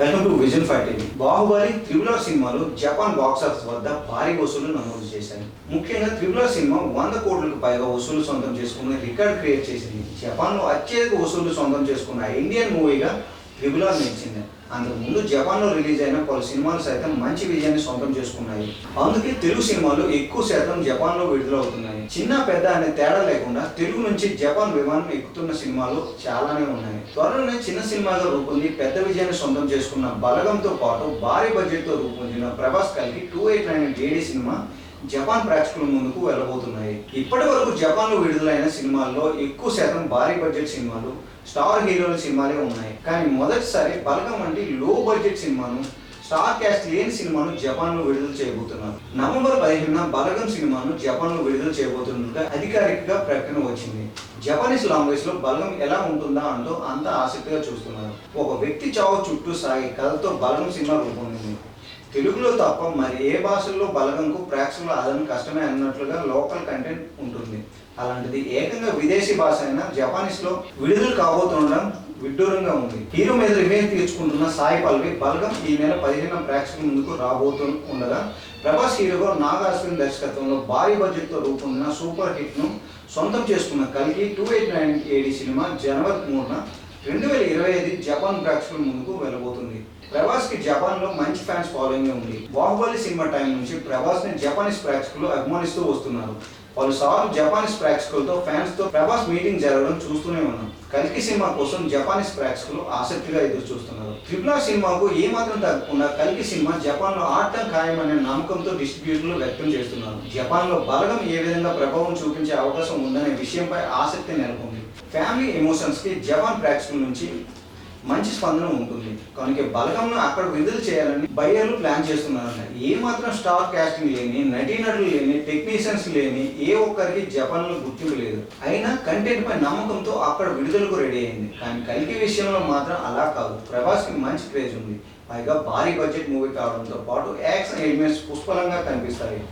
Welcome to vision five TV Baahubali triple R సినిమాలు Japan box office వద్ద భారీ వసూలు నమోదు చేశాయి. ముఖ్యంగా త్రిబులర్ సినిమా వంద కోట్లకు పైగా వసూలు సొంతం చేసుకుని రికార్డ్ క్రియేట్ చేసింది. జపాన్లో అత్యధిక వసూలు సొంతం చేసుకున్న ఇండియన్ మూవీగా త్రిబులర్ నిలిచింది అంతకు ముందు జపాన్లో రిలీజ్ అయిన పలు సినిమాలు సైతం మంచి విజయాన్ని సొంతం చేసుకున్నాయి. అందుకే తెలుగు సినిమాలు ఎక్కువ శాతం జపాన్లో విడుదలవుతున్నాయి. చిన్న పెద్ద అనే తేడా లేకుండా తెలుగు నుంచి జపాన్ విమానం ఎక్కుతున్న సినిమాలు చాలానే ఉన్నాయి. త్వరలోనే చిన్న సినిమాగా రూపొంది పెద్ద విజయాన్ని సొంతం చేసుకున్న బలగంతో పాటు భారీ బడ్జెట్తో రూపొందిన ప్రభాస్ కలిగి టూ ఎయిట్ నైన్ జేడీ సినిమా జపాన్ ప్రేక్షకుల ముందుకు వెళ్ళబోతున్నాయి. ఇప్పటి వరకు జపాన్లో విడుదలైన సినిమాల్లో ఎక్కువ శాతం భారీ బడ్జెట్ సినిమాలు స్టార్ హీరోల సినిమాలే ఉన్నాయి. కానీ మొదటిసారి బలగం వంటి లో బడ్జెట్ సినిమాను స్టార్ క్యాస్ట్ లేని సినిమాను జపాన్లో విడుదల చేయబోతున్నారు. నవంబర్ పదిహేనున బలగం సినిమాను జపాన్లో విడుదల చేయబోతున్నట్టుగా అధికారికంగా ప్రకటన వచ్చింది. జపానీస్ లాంగ్వేజ్లో బలగం ఎలా ఉంటుందా అంటూ అంత ఆసక్తిగా చూస్తున్నారు. ఒక వ్యక్తి చావు చుట్టూ సాగే కథతో బలగం సినిమా రూపొందింది. తెలుగులో తప్ప మరి ఏ భాషల్లో బలగంకు ప్రేక్షకుల ఆదరణ కష్టమే అన్నట్లుగా లోకల్ కంటెంట్ ఉంటుంది. అలాంటిది ఏకంగా విదేశీ భాష అయిన జపానీస్లో విడుదల కాబోతుండడం విడ్డూరంగా ఉంది. హీరో మీద రివేంజ్ తీర్చుకుంటున్న సాయి పల్వి బలగం ఈ నెల పదిహేను ప్రేక్షకుల ముందుకు రాబోతు ఉండగా ప్రభాస్ హీరోగా నాగార్జున దర్శకత్వంలో భారీ బడ్జెట్తో రూపొందిన సూపర్ హిట్ను సొంతం చేసుకున్న కలిగి టూ ఎయిట్ నైన్ ఏడి సినిమా జనవరి మూడున రెండు వేల ఇరవై ఐదు జపాన్ ప్రేక్షకుల ముందుకు వెళ్ళబోతుంది. ప్రభాస్కి జపాన్లో మంచి ఫ్యాన్స్ ఫాలోయింగ్ ఉంది. బాహుబలి సినిమా టైం నుంచి ప్రభాస్ని జపానీస్ ప్రేక్షకులు అభిమానిస్తూ వస్తున్నారు. పలుసార్లు జపానీస్ ప్రేక్షకులతో ఫ్యాన్స్తో ప్రభాస్ మీటింగ్ జరగడం చూస్తూనే ఉన్నాం. కల్కి సినిమా కోసం జపానీస్ ప్రేక్షకులు ఆసక్తిగా ఎదురు చూస్తున్నారు ట్రిపుల్ సినిమాకు ఏ మాత్రం తగ్గకుండా కల్కి సినిమా జపాన్లో ఆడటం ఖాయమనే నమ్మకంతో డిస్ట్రిబ్యూటర్లు వ్యక్తం చేస్తున్నారు. జపాన్లో బలగం ఏ విధంగా ప్రభావం చూపించే అవకాశం ఉందనే విషయంపై ఆసక్తి నెలకొంది. ఫ్యామిలీ ఎమోషన్స్కి జపాన్ ప్రేక్షకులు నుంచి మంచి స్పందన ఉంటుంది. కనుక బలగంను అక్కడ విడుదల చేయాలని బయ్యర్లు ప్లాన్ చేస్తున్నారన్న. ఏ మాత్రం స్టార్ కాస్టింగ్ లేని నటీనటులు లేని టెక్నీషియన్స్ లేని ఏ ఒక్కరికి జపాన్లో గుర్తింపు లేదు. అయినా కంటెంట్ పై నమ్మకంతో అక్కడ విడుదలకు రెడీ అయింది. కానీ కలికి విషయంలో మాత్రం అలా కాదు. ప్రభాస్కి మంచి క్రేజ్ ఉంది. పైగా భారీ బడ్జెట్ మూవీ కావడంతో పాటు యాక్షన్ ఎలిమెంట్స్ పుష్కలంగా కనిపిస్తాయి.